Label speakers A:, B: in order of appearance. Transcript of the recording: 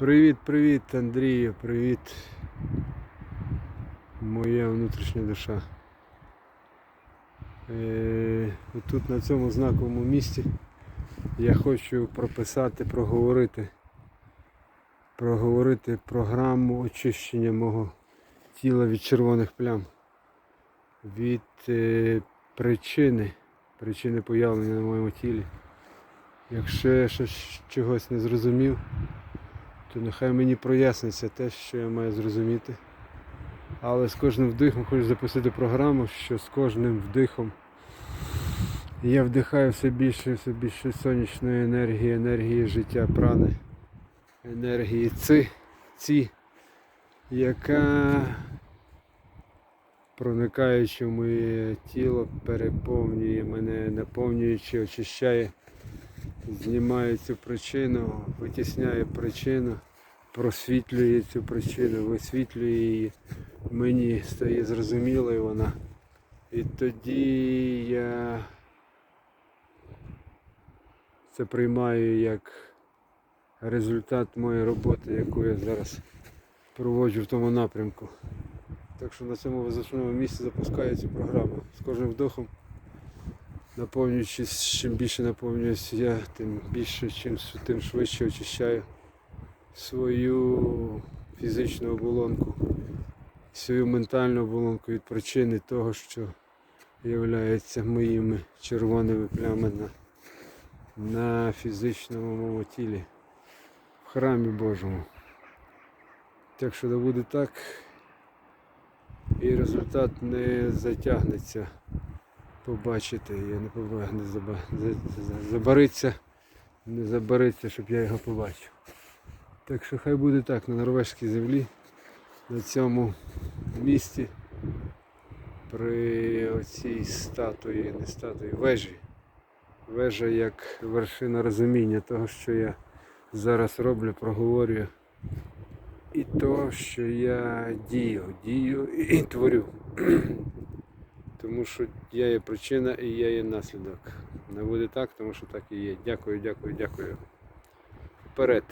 A: Привіт, привіт, Андрію, привіт. Моя внутрішня душа. Е, тут на цьому знаковому місці я хочу прописати, проговорити, проговорити програму очищення мого тіла від червоних плям, від е, причини, причини появлення на моєму тілі. Якщо я щось чогось не зрозумів, то нехай мені проясниться те, що я маю зрозуміти. Але з кожним вдихом хочу запустити програму, що з кожним вдихом я вдихаю все більше і все більше сонячної енергії, енергії життя прани, енергії ци, ці, яка проникаючи в моє тіло, переповнює мене, наповнюючи, очищає знімає цю причину, витісняє причину, просвітлює цю причину, висвітлює її. Мені стає зрозумілою вона. І тоді я це приймаю як результат моєї роботи, яку я зараз проводжу в тому напрямку. Так що на цьому визначному місці запускаю цю програму. З кожним вдохом наповнюючись, чим більше наповнююсь я, тим більше, чим, тим швидше очищаю свою фізичну оболонку, свою ментальну оболонку від причини того, що є моїми червоними плямами на, фізичному моєму тілі, в храмі Божому. Так що да буде так, і результат не затягнеться побачити. Я не побачу, не заба, за- за- забариться, не забариться, щоб я його побачив. Так що хай буде так на норвежській землі, на цьому місці, при оцій статуї, не статуї, вежі. Вежа як вершина розуміння того, що я зараз роблю, проговорюю. І того, що я дію, дію і творю. Тому що я є причина і я є наслідок. Не буде так, тому що так і є. Дякую, дякую, дякую. Вперед.